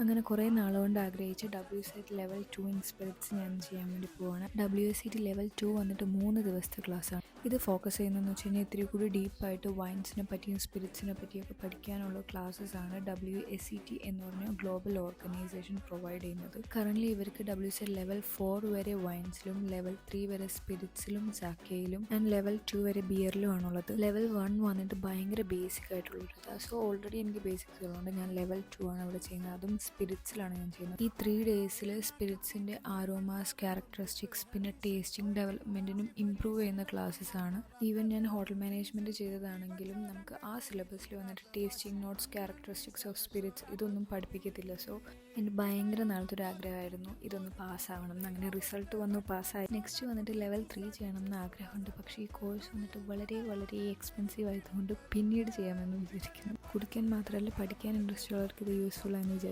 അങ്ങനെ കുറേ നാളുകൊണ്ട് ആഗ്രഹിച്ച് W C T level two in spirits ഞാൻ ചെയ്യാൻ വേണ്ടി പോവാണ്. W C T level two വന്നിട്ട് മൂന്ന് ദിവസത്തെ ക്ലാസ്സാണ് ഇത് ഫോക്കസ് ചെയ്യുന്നതെന്ന് വെച്ച് കഴിഞ്ഞാൽ ഇത്തിരി കൂടി ഡീപ്പായിട്ട് വൈൻസിനെ പറ്റിയും സ്പിരിറ്റ്സിനെ പറ്റിയൊക്കെ പഠിക്കാനുള്ള ക്ലാസ്സസ് ആണ് ഡബ്ല്യു എസ് സി ടി എന്ന് പറഞ്ഞ ഗ്ലോബൽ ഓർഗനൈസേഷൻ പ്രൊവൈഡ് ചെയ്യുന്നത്. കറന്റ് ഇവർക്ക് ഡബ്ല്യു സി ലെവൽ ഫോർ വരെ വൈൻസിലും ലെവൽ ത്രീ വരെ സ്പിരിറ്റ്സിലും സാക്കയിലും ആൻഡ് ലെവൽ ടു വരെ ബിയറിലും ആണുള്ളത്. ലെവൽ വൺ വന്നിട്ട് ഭയങ്കര ബേസിക് ആയിട്ടുള്ളത് സോ ഓൾറെഡി എനിക്ക് ബേസിക്സ് ഉള്ളതുകൊണ്ട് ഞാൻ ലെവൽ ടു ആണ് അവിടെ ചെയ്യുന്നത്. അതും സ്പിരിറ്റ്സിലാണ് ഞാൻ ചെയ്യുന്നത്. ഈ ത്രീ ഡേയ്സിൽ സ്പിരിറ്റ്സിന്റെ ആരോമാസ് ക്യാരക്ടറിസ്റ്റിക്സ് പിന്നെ ടേസ്റ്റിംഗ് ഡെവലപ്മെന്റിനും ഇമ്പ്രൂവ് ചെയ്യുന്ന ക്ലാസ്സസ് ആണ്. ഈവൻ ഞാൻ ഹോട്ടൽ മാനേജ്മെന്റ് ചെയ്തതാണെങ്കിലും നമുക്ക് ആ സിലബസിൽ വന്നിട്ട് tasting notes characteristics of spirits ഇതൊന്നും പഠിപ്പിക്കത്തില്ല. സോ എന്റെ ഭയങ്കര നാളത്തെ ഒരു ആഗ്രഹമായിരുന്നു. ഇതൊന്ന് പാസ്സാവണം എന്ന്. അങ്ങനെ റിസൾട്ട് വന്നു പാസ്സായി നെക്സ്റ്റ് വന്നിട്ട് ലെവൽ ത്രീ ചെയ്യണം എന്ന് ആഗ്രഹമുണ്ട്. പക്ഷേ ഈ കോഴ്സ് വന്നിട്ട് വളരെ വളരെ എക്സ്പെൻസീവ് ആയതുകൊണ്ട് പിന്നീട് ചെയ്യാമെന്ന് വിചാരിക്കുന്നു. കുടിക്കാൻ മാത്രമല്ല പഠിക്കാൻ ഇൻട്രസ്റ്റ് ഉള്ളവർക്ക് ഇത് യൂസ്ഫുൾ ആണെന്ന് വിചാരിക്കുന്നു.